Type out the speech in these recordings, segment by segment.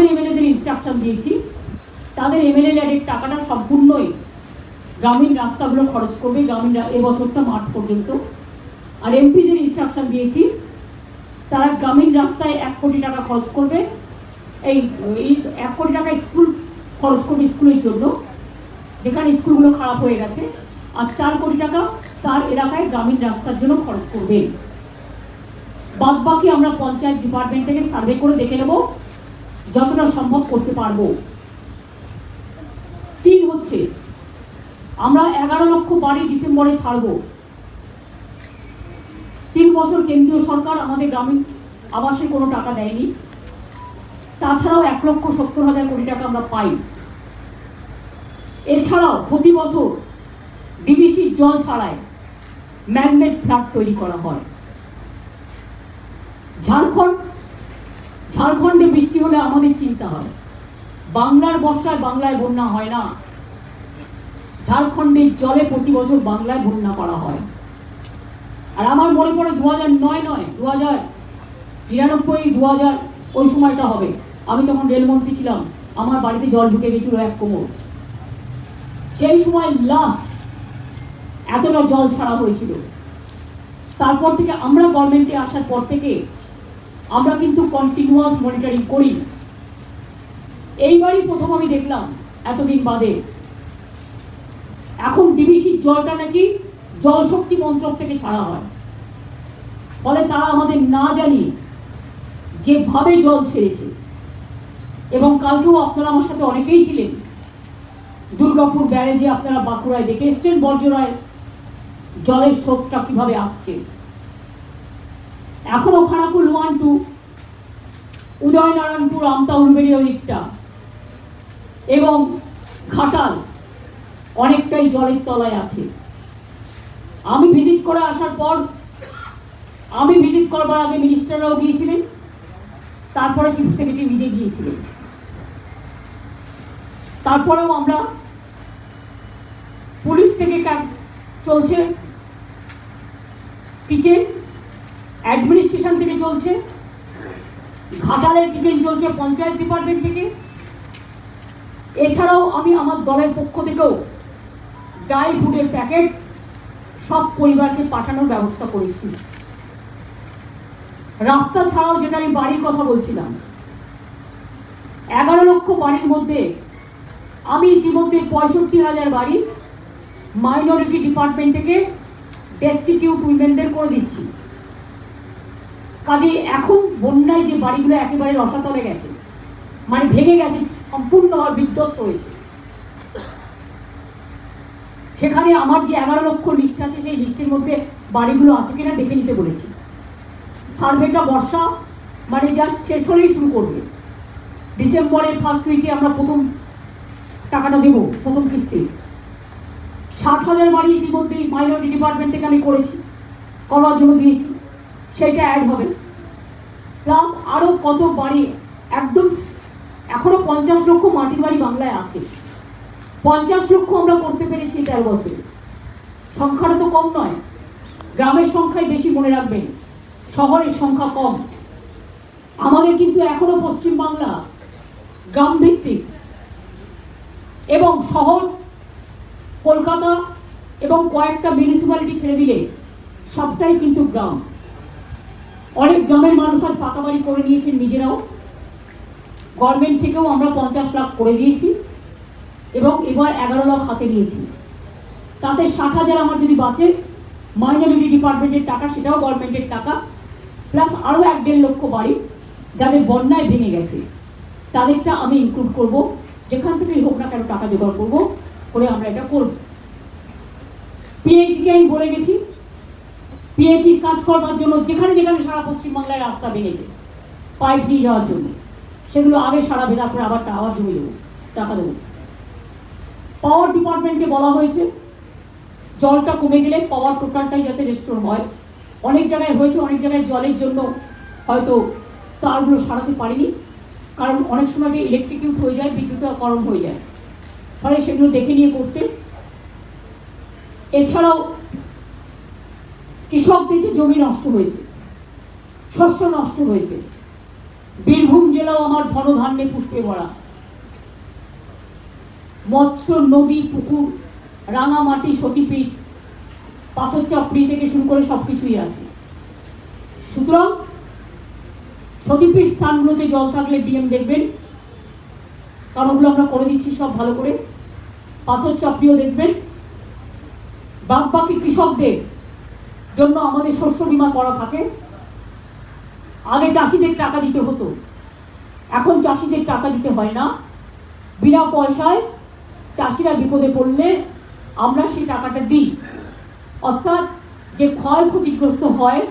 আমাদের এমএলএদের ইনস্ট্রাকশন দিয়েছি। তাদের এমএলএ ল্যাডের টাকাটা সম্পূর্ণই গ্রামীণ রাস্তাগুলো খরচ করবে গ্রামীণ এবছরটা মার্চ পর্যন্ত। আর এমপিদের ইনস্ট্রাকশন দিয়েছি, তারা গ্রামীণ রাস্তায় এক কোটি টাকা খরচ করবে। এই এক কোটি টাকা স্কুল খরচ করবে স্কুলের জন্য, যেখানে স্কুলগুলো খারাপ হয়ে গেছে। আর চার কোটি টাকা তার এলাকায় গ্রামীণ রাস্তার জন্য খরচ করবে। বাদ বাকি আমরা পঞ্চায়েত ডিপার্টমেন্ট থেকে সার্ভে করে দেখে নেব। যতটা সম্ভব করতে পারব। তিন হচ্ছে, আমরা এগারো লক্ষ বাড়ি ডিসেম্বরে ছাড়বো। তিন বছর কেন্দ্রীয় সরকার আমাদের গ্রামীণ আবাসে কোনো টাকা দেয়নি। তাছাড়াও এক লক্ষ সত্তর হাজার কোটি টাকা আমরা পাই। এছাড়াও প্রতি বছর ডিবিসির জল ছাড়ায় ম্যাগনেট ফ্ল্যাট তৈরি করা হয়। ঝাড়খণ্ড ঝাড়খণ্ডে বৃষ্টি হলে আমাদের চিন্তা হয়। বাংলার বর্ষায় বাংলায় বন্যা হয় না। ঝাড়খণ্ডের জলে প্রতি বছর বাংলায় বন্যা করা হয়। আর আমার মনে পড়ে দু হাজার নয় নয় দু হাজার নিরানব্বই দু হাজার ওই সময়টা হবে। আমি তখন রেলমন্ত্রী ছিলাম। আমার বাড়িতে জল ঢুকে গেছিল এক কোমর। সেই সময় লাস্ট এতটা জল ছাড়া হয়েছিল। তারপর থেকে আমরা গভর্নমেন্টে আসার পর থেকে আমরা কিন্তু কন্টিনিউয়াস মনিটরিং করি। এইবারই প্রথম আমি দেখলাম, এতদিন বাদে। এখন ডিবিসির জলটা নাকি জল শক্তি মন্ত্রক থেকে ছাড়া হয়। ফলে তারা আমাদের না জানিয়ে যেভাবে জল ছেড়েছে, এবং কালকেও আপনারা আমার সাথে অনেকেই ছিলেন। দুর্গাপুর ব্যারেজে আপনারা বাঁকুড়ায় দেখে এসছেন বর্জরায় জলের স্রোতটা কীভাবে আসছে। এখনও খানাকুল ওয়ান টু উদয়নারায়ণপুর আমতা উলবেড়ি ওই দিকটা। এবং খাটাল অনেকটাই জলের তলায় আছে। আমি ভিজিট করে আসার পর, আমি ভিজিট করবার আগে মিনিস্টাররাও গিয়েছিলেন, তারপরে চিফ সেক্রেটারি নিজে গিয়েছিলেন। তারপরেও আমরা পুলিশ থেকে চলছে কিচেন অ্যাডমিনিস্ট্রেশন থেকে চলছে। ঘাটালের কিচেন চলছে পঞ্চায়েত ডিপার্টমেন্ট থেকে। এছাড়াও আমি আমার দলের পক্ষ থেকেও ড্রাই ফুডের প্যাকেট সব পরিবারকে পাঠানোর ব্যবস্থা করেছি। রাস্তা ছাড়াও যেটা আমি বাড়ির কথা বলছিলাম, এগারো লক্ষ বাড়ির মধ্যে আমি ইতিমধ্যে পঁয়ষট্টি হাজার বাড়ি মাইনরিটি ডিপার্টমেন্ট থেকে ডেস্টিটিউট উইমেনদের করে দিচ্ছি। কাজে এখন বন্যায় যে বাড়িগুলো একেবারে রসাতলে গেছে মানে ভেঙে গেছে, সম্পূর্ণভাবে বিধ্বস্ত হয়েছে। সেখানে আমার যে এগারো লক্ষ লিস্ট আছে, সেই লিস্টের মধ্যে বাড়িগুলো আছে কিনা দেখে নিতে বলেছি। সার্ভেটা বর্ষা মানে জাস্ট শেষ হলেই শুরু করবে। ডিসেম্বরের ফার্স্ট উইকে আমরা প্রথম টাকাটা দেবো, প্রথম কিস্তি। ষাট হাজার বাড়ি ইতিমধ্যেই মাইনরিটি ডিপার্টমেন্ট থেকে আমি করেছি, করার জন্য দিয়েছি সেইটা অ্যাড হবে। প্লাস আরও কত বাড়ি? একদম এখনও পঞ্চাশ লক্ষ মাটির বাড়ি বাংলায় আছে। পঞ্চাশ লক্ষ আমরা করতে পেরেছি তেরো বছরে। সংখ্যাটা তো কম নয়। গ্রামের সংখ্যাই বেশি মনে রাখবেন। শহরের সংখ্যা কম। আমাদের কিন্তু এখনও পশ্চিমবাংলা গ্রাম ভিত্তিক এবং শহর, কলকাতা এবং কয়েকটা মিউনিসিপ্যালিটি ছেড়ে দিলে সবটাই কিন্তু গ্রাম। অনেক গ্রামের মানুষ আজ পাকা বাড়ি করে নিয়েছেন নিজেরাও। গভর্নমেন্ট থেকেও আমরা পঞ্চাশ লাখ করে দিয়েছি এবং এবার এগারো লাখ হাতে নিয়েছি। তাতে ষাট হাজার আমার যদি বাঁচে মাইনরিটি ডিপার্টমেন্টের টাকা, সেটাও গভর্নমেন্টের টাকা প্লাস আরও এক দেড় লক্ষ বাড়ি যাদের বন্যায় ভেঙে গেছে, তাদেরটা আমি ইনক্লুড করব। যেখান থেকেই হোক না কেন টাকা জোগাড় করব, করে আমরা এটা করব। পিএইচকে আমি বলে গেছি পিএইচির কাজ করবার জন্য, যেখানে যেখানে সারা পশ্চিমবাংলায় রাস্তা ভেঙেছে, পাইপ দিয়ে যাওয়ার জন্য। সেগুলো আগে সারা সারাবে তারপরে আবার আবার জমি দেবো, টাকা দেবো। পাওয়ার ডিপার্টমেন্টকে বলা হয়েছে, জলটা কমে গেলে পাওয়ার টোটালটাই যাতে রেস্টোর হয়। অনেক জায়গায় হয়েছে, অনেক জায়গায় জলের জন্য হয়তো তারগুলো সারাতে পারিনি, কারণ অনেক সময় ইলেকট্রিকিউট হয়ে যায় বিদ্যুতাকরণ হয়ে যায়। ফলে সেগুলো দেখে নিয়ে করতে। এছাড়াও কৃষকদের যে জমি নষ্ট হয়েছে, শস্য নষ্ট হয়েছে। বীরভূম জেলাও আমার ধনধান্যে পুষ্পে ভরা। মৎস্য, নদী, পুকুর রাঙামাটি সতীপীঠ, পাথর চাপড়ি থেকে শুরু করে সব কিছুই আছে। সুতরাং সতীপীঠ স্থানগুলোতে জল থাকলে ডিএম দেখবেন। কারণ ওগুলো আমরা করে দিচ্ছি সব ভালো করে। পাথর চাপড়িও দেখবেন। বাদ বাকি কৃষকদের জন্য আমাদের শস্য বীমা করা থাকে। আগে চাষিদের টাকা দিতে হতো। এখন চাষিদের টাকা দিতে হয় না। বিনা পয়সায় চাষিরা বিপদে পড়লে আমরা সেই টাকাটা দিই। অর্থাৎ যে ক্ষয় ক্ষতিগ্রস্ত হয়,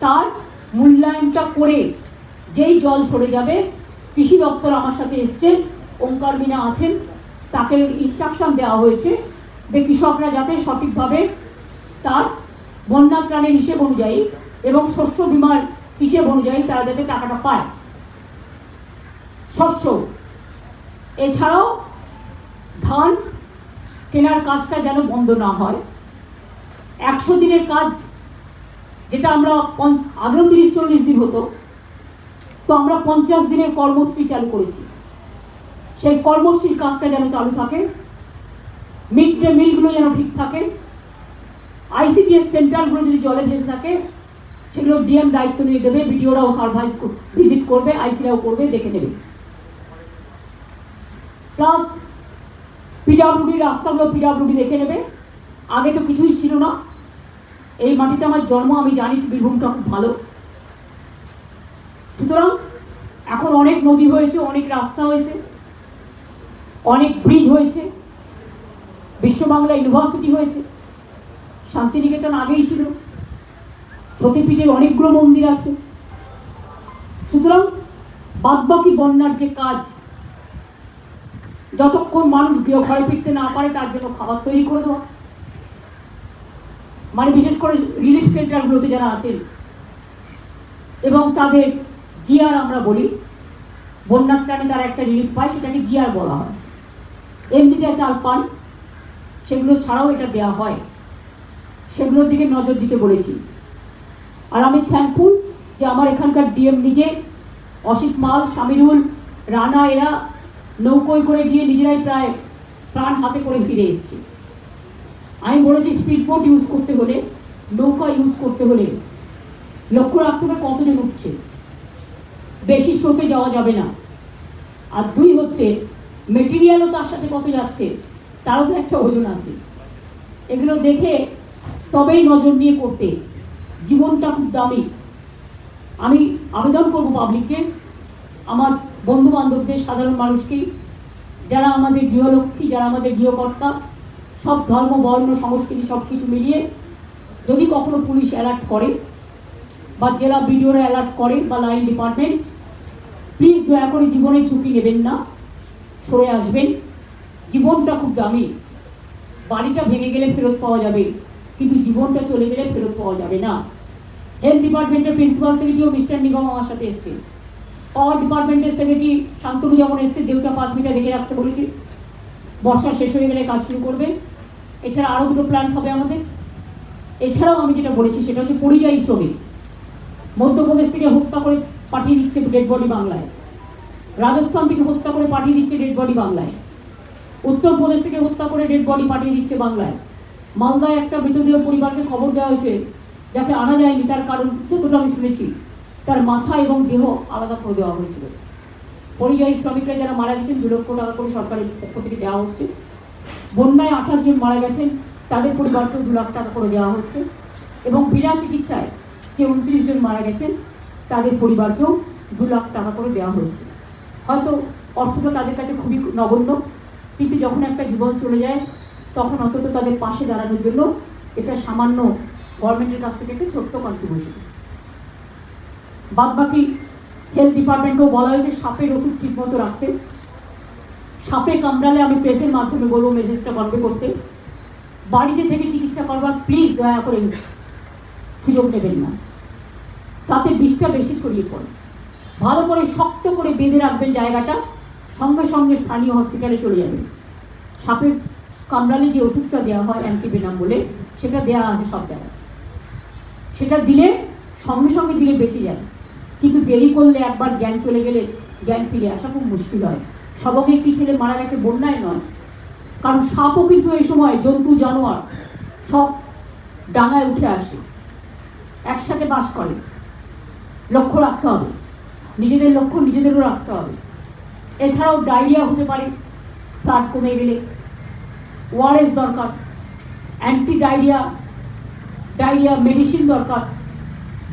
তার মূল্যায়নটা করে যেই জল সরে যাবে, কৃষি দপ্তর আমার সাথে এসছেন ওঙ্কার মিনা আছেন, তাকে ইনস্ট্রাকশন দেওয়া হয়েছে যে কৃষকরা যাতে সঠিকভাবে তার বন্যা ত্রাণের হিসেব অনুযায়ী এবং শস্য বিমার হিসেব অনুযায়ী তারা যাতে টাকাটা পায়। শস্য। এছাড়াও ধান কেনার কাজটা যেন বন্ধ না হয়। একশো দিনের কাজ, যেটা আমরা আগেও তিরিশ চল্লিশ দিন হতো, তো আমরা পঞ্চাশ দিনের কর্মশ্রী চালু করেছি। সেই কর্মশ্রীর কাজটা যেন চালু থাকে মিড ডে মিলগুলো যেন ঠিক থাকে আইসিডিএস সেন্টারগুলো যদি জলে ভেসে থাকে, সেগুলো ডিএম দায়িত্ব নিয়ে দেবে বিডিওরাও সার্ভাইস ভিজিট করবে আইসিরাও করবে, দেখে নেবে। প্লাস পিডাব্লিউডি রাস্তাগুলো পিডাব্লিউডি দেখে নেবে। আগে তো কিছুই ছিল না। এই মাটিতে আমার জন্ম, আমি জানি বীরভূমটা খুব ভালো। সুতরাং, এখন অনেক নদী হয়েছে, অনেক রাস্তা হয়েছে, অনেক ব্রিজ হয়েছে। বিশ্ববাংলা ইউনিভার্সিটি হয়েছে। শান্তিনিকেতন আগেই ছিল। সতীপীঠের অনেকগুলো মন্দির আছে। সুতরাং বাদবাকি বন্যার যে কাজ, যতক্ষণ মানুষ গৃহ ঘরে ফিরতে না পারে, তার জন্য খাবার তৈরি করে দেওয়া। মানে বিশেষ করে রিলিফ সেন্টারগুলোতে যারা আছেন, এবং তাদের জিয়ার আমরা বলি, বন্যার টানে তারা একটা রিলিফ পায়, সেটাকে জিয়ার বলা হয়। এমনি যা চাল পান, সেগুলো ছাড়াও এটা দেওয়া হয়। সেগুলোর দিকে নজর দিতে বলেছি। আর আমি থ্যাঙ্কফুল যে আমার এখানকার ডিএম নিজে, অসিত মাল, সামিরুল, রানা, এরা নৌকোয় করে গিয়ে নিজেরাই প্রায় প্রাণ হাতে করে ফিরে এসছে। আমি বলেছি স্পিড বোট ইউজ করতে হলে, নৌকা ইউজ করতে হলে লক্ষ্য রাখতে হবে কতজন উঠছে। বেশি স্রোতে যাওয়া যাবে না। আর দুই হচ্ছে মেটেরিয়ালও তার সাথে কত যাচ্ছে, তারও তো একটা ওজন আছে। এগুলো দেখে তবেই নজর দিয়ে করতে। জীবনটা খুব দামি। আমি আবেদন করব পাবলিককে, আমার বন্ধু বান্ধবদের সাধারণ মানুষকেই, যারা আমাদের গৃহলক্ষ্মী, যারা আমাদের গৃহকর্তা, সব ধর্ম, বর্ণ, সংস্কৃতি সব কিছু মিলিয়ে যদি কখনো পুলিশ অ্যালার্ট করে বা জেলা বিডিওরা অ্যালার্ট করে বা লাইন ডিপার্টমেন্ট, প্লিজ দয়া করে জীবনের ঝুঁকি নেবেন না, সরে আসবেন। জীবনটা খুব দামি। বাড়িটা ভেঙে গেলে ফেরত পাওয়া যাবে। কিন্তু জীবনটা চলে গেলে ফেরত পাওয়া যাবে না। হেলথ ডিপার্টমেন্টের প্রিন্সিপাল সেক্রেটারিও মিস্টার নিগম আমার সাথে এসছে। পাওয়ার ডিপার্টমেন্টের সেক্রেটারি শান্তনু যেমন এসছে দেউচা পাঁচমিটা দেখে রাখতে বলেছি। বর্ষা শেষ হয়ে গেলে কাজ শুরু করবে। এছাড়া আরও দুটো প্ল্যান হবে আমাদের। এছাড়াও আমি যেটা বলেছি সেটা হচ্ছে পরিযায়ী শ্রমিক। মধ্যপ্রদেশ থেকে হত্যা করে পাঠিয়ে দিচ্ছে ডেড বডি বাংলায়। রাজস্থান থেকে হত্যা করে পাঠিয়ে দিচ্ছে ডেড বডি বাংলায়। উত্তরপ্রদেশ থেকে হত্যা করে ডেড বডি পাঠিয়ে দিচ্ছে বাংলায়। মালদায় একটা মৃতদেহ পরিবারকে খবর দেওয়া হয়েছে, যাকে আনা যায়নি, তার কারণ যতটা আমি শুনেছি। তার মাথা এবং দেহ আলাদা করে দেওয়া হয়েছিল। পরিযায়ী শ্রমিকরা যারা মারা গেছেন, দু লক্ষ টাকা করে সরকারের পক্ষ থেকে দেওয়া হচ্ছে। বন্যায় আঠাশ জন মারা গেছেন, তাদের পরিবারকেও দু লাখ টাকা করে দেওয়া হচ্ছে। এবং বিনা চিকিৎসায় যে উনত্রিশ জন মারা গেছেন, তাদের পরিবারকেও দু লাখ টাকা করে দেওয়া হয়েছে। হয়তো অর্থটা তাদের কাছে খুবই নগণ্য, কিন্তু যখন একটা জীবন চলে যায় তখন অন্তত তাদের পাশে দাঁড়ানোর জন্য এটা সামান্য গভর্নমেন্টের কাছ থেকে একটা ছোট্ট কন্ট্রিবিউশন বাদ বাকি হেলথ ডিপার্টমেন্টকেও বলা হয়েছে, সাপের ওষুধ ঠিকমতো রাখতে। সাপে কামড়ালে আমি প্রেসের মাধ্যমে বলব মেসেজটা কনভে করতে। বাড়িতে থেকে চিকিৎসা করবার প্লিজ দয়া করে সুযোগ নেবেন না। তাতে বিষটা বেশি ছড়িয়ে পড়ে। ভালো করে শক্ত করে বেঁধে রাখবেন জায়গাটা, সঙ্গে সঙ্গে স্থানীয় হসপিটালে চলে যাবেন। সাপের কামড়ালে যে ওষুধটা দেওয়া হয় অ্যান্টিভেনাম বলে সেটা দেওয়া আছে সব জায়গায়। সেটা দিলে সঙ্গে সঙ্গে দিলে বেঁচে যায়। কিন্তু দেরি করলে একবার জ্ঞান চলে গেলে জ্ঞান ফিরে আসা খুব মুশকিল হয়। সবকে একটি ছেলে মারা গেছে বন্যায় নয়। কারণ সাপও কিন্তু এই সময় জন্তু, জানোয়ার সব ডাঙায় উঠে আসে। একসাথে বাস করে। লক্ষ্য রাখতে হবে। নিজেদের লক্ষ্য নিজেদেরও রাখতে হবে। এছাড়াও ডায়রিয়া হতে পারে, ফ্লাড কমে গেলে। ওয়ারেস দরকার অ্যান্টি ডায়রিয়া ডায়রিয়া মেডিসিন দরকার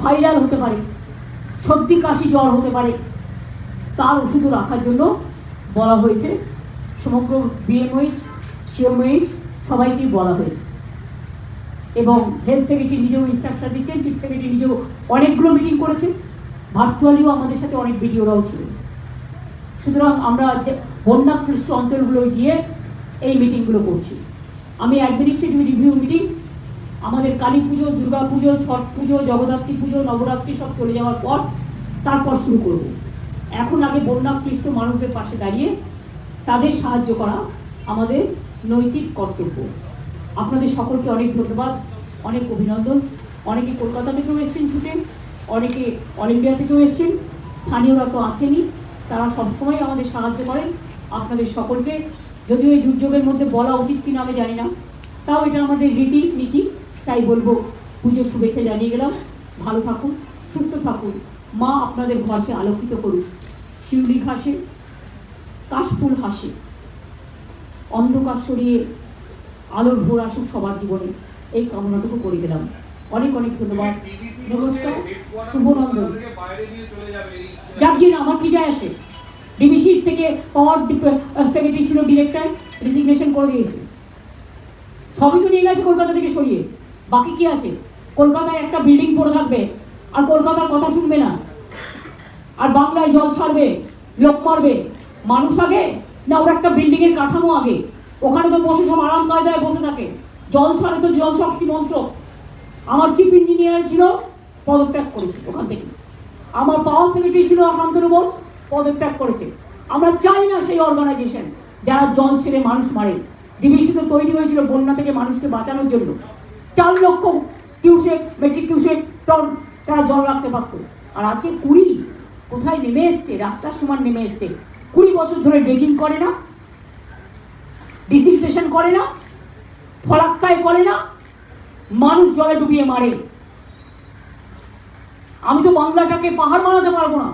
ভাইরাল হতে পারে, সর্দি, কাশি, জ্বর হতে পারে। তার ওষুধও রাখার জন্য বলা হয়েছে, সমগ্র বিএমওইচ সিএমওইচ সবাইকেই বলা হয়েছে। এবং হেলথ সেক্রেটারি নিজেও ইনস্ট্রাকশন দিচ্ছেন চিফ সেক্রেটারি নিজেও অনেকগুলো মিটিং করেছেন ভার্চুয়ালিও আমাদের সাথে অনেক ভিডিওরাও ছিল। সুতরাং আমরা যে বন্যাক্লিষ্ট অঞ্চলগুলো গিয়ে এই মিটিংগুলো করছি। আমি অ্যাডমিনিস্ট্রেটিভ রিভিউ মিটিং আমাদের কালী পুজো, দুর্গা পুজো, ছট পুজো, জগদ্ধাত্রী পুজো, নবরাত্রি সব চলে যাওয়ার পর তারপর শুরু করব। এখন আগে বন্যাক্লিষ্ট মানুষদের পাশে দাঁড়িয়ে তাদের সাহায্য করা আমাদের নৈতিক কর্তব্য। আপনাদের সকলকে অনেক ধন্যবাদ, অনেক অভিনন্দন। অনেকে কলকাতা থেকেও এসছেন ছুটে, অনেকে অল ইন্ডিয়া থেকেও এসছেন। স্থানীয়রা তো আছেনই, তারা সবসময় আমাদের সাহায্য করেন। আপনাদের সকলকে যদিও এই দুর্যোগের মধ্যে বলা উচিত কিনা আমি জানি না। তাও এটা আমাদের রীতি, নীতি, তাই বলব, পুজোর শুভেচ্ছা জানিয়ে গেলাম। ভালো থাকুন, সুস্থ থাকুন। মা আপনাদের ঘরকে আলোকিত করুন। শিউলি ঘাসে, কাশফুল হাসে। অন্ধকার সরিয়ে আলোর ভোর আসুক সবার জীবনে। এই কামনাটুকু করে গেলাম। অনেক অনেক ধন্যবাদ। নমস্কার, শুভনন্দন। যাক আমার কি যায় আসে। ডিবিসির থেকে পাওয়ার সেক্রেটারি ছিল ডিরেক্টর রেজিগনেশন করে দিয়েছে। সবই তো নিয়ে গেছে কলকাতা থেকে সরিয়ে। বাকি কি আছে? কলকাতায় একটা বিল্ডিং পড়ে থাকবে, আর কলকাতার কথা শুনবে না। আর বাংলায় জল ছাড়বে, লোক মারবে। মানুষ আগে, না ওর একটা বিল্ডিং এর কাঠামো আগে? ওখানে তো বসে সব আরাম কায়দায় বসে থাকে। জল ছাড়ে তো জল শক্তি মন্ত্র। আমার চিফ ইঞ্জিনিয়ার ছিল, পদত্যাগ করেছে ওখান থেকে। আমার পাওয়ার সেক্রেটারি ছিল শান্তনু বোস। পদত্যাগ করেছে। আমরা চাই না সেই অর্গানাইজেশন যারা জল ছেড়ে মানুষ মারে। তো তৈরি হয়েছিল বন্যা থেকে মানুষকে বাঁচানোর জন্য। চার লক্ষ কিউসেক মেট্রিক কিউসেক টন তারা জল রাখতে পারতো। আর আজকে কুড়ি কোথায় নেমে এসছে? রাস্তার সমান নেমে এসছে। কুড়ি বছর ধরে ড্রেজিং করে না ডিসিলট্রেশন করে না, ফলাক্কায় করে না, মানুষ জলে ডুবিয়ে মারে। আমি তো বাংলাটাকে পাহাড় বানাতে পারব না।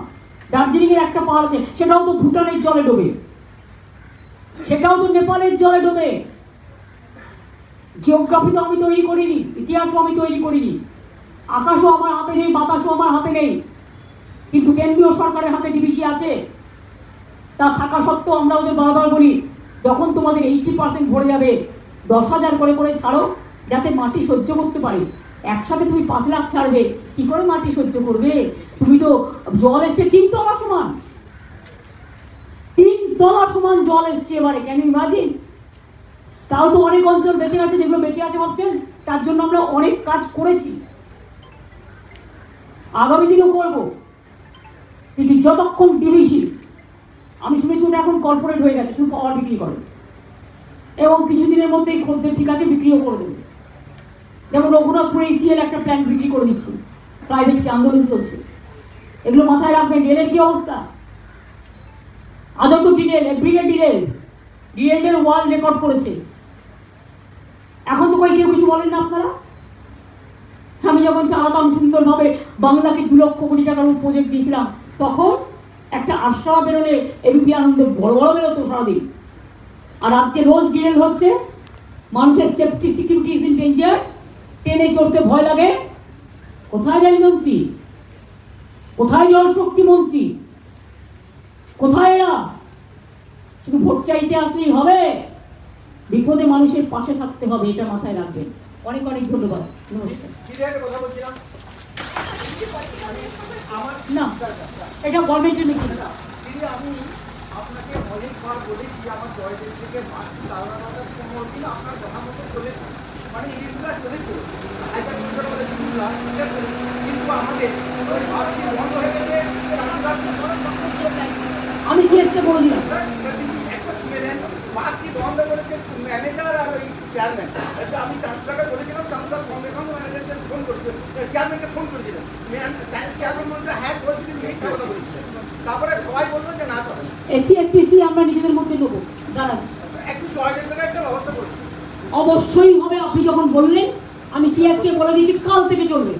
দার্জিলিং এর একটা পাহাড় আছে, সেটাও তো ভুটানের জলে ডোবে। সেটাও তো নেপালের জলে ডোবে। জিওগ্রাফি তো আমি তৈরি করিনি, ইতিহাসও আমি তৈরি করিনি। আকাশও আমার হাতে নেই, বাতাসও আমার হাতে নেই। কিন্তু কেন্দ্রীয় সরকারের হাতে ডিবিসি আছে। তা থাকা সত্ত্বেও আমরা ওদের বারবার বলি, যখন তোমাদের এইটি পার্সেন্ট ভরে যাবে, দশ হাজার করে করে ছাড়ো, যাতে মাটি সহ্য করতে পারে। একসাথে তুমি পাঁচ লাখ ছাড়বে, কি করে মাটি সহ্য করবে? তুমি তো জল এসছে, তিন তলা সমান। তিন তলা সমান জল এসছে এবারে কেন ইমাজিন তাও তো অনেক অঞ্চল বেঁচে আছে যেগুলো বেঁচে আছে ভাবছেন, তার জন্য আমরা অনেক কাজ করেছি। আগামী দিনেও করব। কিন্তু যতক্ষণ ডিভিসি আমি শুনেছি ওটা এখন কর্পোরেট হয়ে গেছে, শুধু পাওয়ার বিক্রি করে। এবং কিছুদিনের মধ্যেই খদ্দের ঠিক আছে, বিক্রিও করে দেবে। যেমন রঘুনাথপুরে ইসিএল একটা প্ল্যান বিক্রি করে দিচ্ছে। প্রাইভেট কি আন্দোলন চলছে। এগুলো মাথায় রাখবেন, রেলের কি অবস্থা? আজও তো ডিরেল ব্রিগেড ডিরেল ডিরেলের ওয়ার্ল্ড রেকর্ড করেছে। এখন তো কই কেউ কিছু বলেন না আপনারা? আমি যখন চালাতাম সুন্দরভাবে বাংলাকে দু লক্ষ কোটি টাকার প্রজেক্ট দিয়েছিলাম, তখন একটা আশ্রয় বেরোলে এবিপি আনন্দ বড় বড় বেরোতো সারাদিন। আর রাজ্যে রোজ ডিরেল হচ্ছে, মানুষের safety security is in danger ট্রেনে চড়তে ভয় লাগে? কোথায় রেল মন্ত্রী? কোথায় জলশক্তি মন্ত্রী? কোথায় এরা? শুধু ভোট চাইতে আসলেই হবে? বিপদে মানুষের পাশে থাকতে হবে, এটা মাথায় রাখবেন। অনেক অনেক ধন্যবাদ। নমস্কার। না, এটা আমি আপনাকে অনেকবার বলেছি আমার জয়দেব থেকে আপনার কথা মতো মানে চলেছিল। চলেছে। কিন্তু আমাদের। ওই বন্ধ হয়ে গেছে। আমি সিএসকে বলে একটা শুনে নেন মাছটি বন্ধ করেছে ম্যানেজার আর ওই চেয়ারম্যান। আমি চান্সলারকে বলেছিলাম চান্সলার সঙ্গে সঙ্গে ম্যানেজারকে ফোন করেছিল। চেয়ারম্যানকে ফোন করেছিলাম চেয়ারম্যান বলছে হ্যাঁ বলছি। তারপরে সবাই বলল যে না এসসি এসটিসি আমরা নিজেদের মধ্যে নেব। দাঁড়ান একটু জয়েন্টের জায়গায় একটা ব্যবস্থা করছি অবশ্যই হবে। আপনি যখন বললেন আমি সিএসকে বলে দিয়েছি কাল থেকে চলবে।